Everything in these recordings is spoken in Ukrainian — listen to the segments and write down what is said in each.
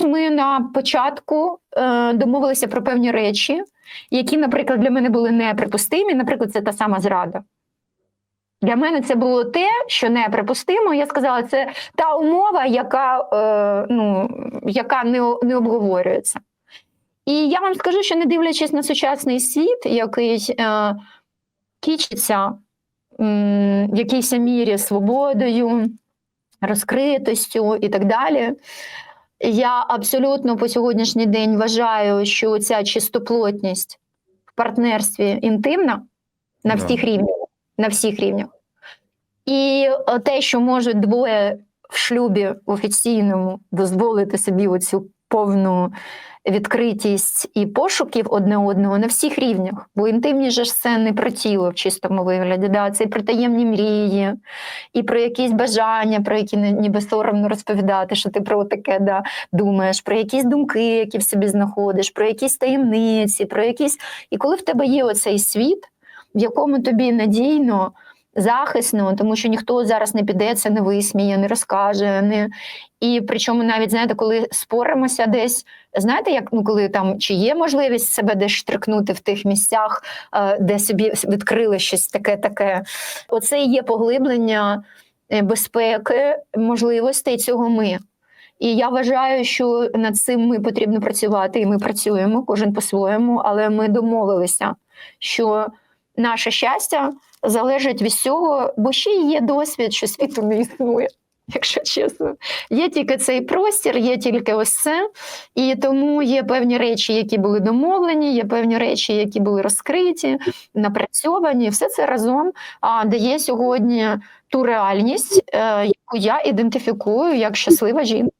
Ми на початку е, домовилися про певні речі, які, наприклад, для мене були неприпустимі. Наприклад, це та сама зрада. Для мене це було те, що неприпустимо. Я сказала, це та умова, яка, е, ну, яка не, не обговорюється. І я вам скажу, що не дивлячись на сучасний світ, який е, кічиться в якійсь мірі свободою, розкритостю і так далі. Я абсолютно по сьогоднішній день вважаю, що ця чистоплотність в партнерстві інтимна на Да. всіх рівнях. На всіх рівнях. І е, те, що можуть двоє в шлюбі офіційному дозволити собі оцю повну відкритість і пошуків одне одного на всіх рівнях. Бо інтимність же ж це не про тіло в чистому вигляді, да? це і про таємні мрії, і про якісь бажання, про які ніби соромно розповідати, що ти про таке да, думаєш, про якісь думки, які в собі знаходиш, про якісь таємниці, про якісь. І коли в тебе є оцей світ, в якому тобі надійно. Захисно, тому що ніхто зараз не піде, це не висміє, не розкаже. Не... І причому навіть знаєте, коли споримося десь, знаєте, як ну коли там чи є можливість себе десь штрикнути в тих місцях, е, де собі відкрили щось таке, таке. Оце і є поглиблення е, безпеки, можливостей цього ми. І я вважаю, що над цим ми потрібно працювати, і ми працюємо, кожен по-своєму, але ми домовилися, що наше щастя залежить від цього, бо ще є досвід, що світу не існує. Якщо чесно, є тільки цей простір, є тільки ось це, і тому є певні речі, які були домовлені, є певні речі, які були розкриті, напрацьовані. Все це разом дає сьогодні ту реальність, е, яку я ідентифікую як щаслива жінка.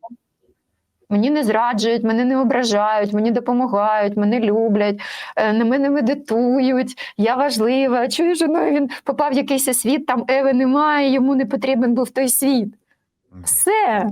Мені не зраджують, мене не ображають, мені допомагають, мене люблять, е, на мене медитують, я важлива. Чую, ну, він попав в якийсь світ, там Еви немає, йому не потрібен був той світ. Все.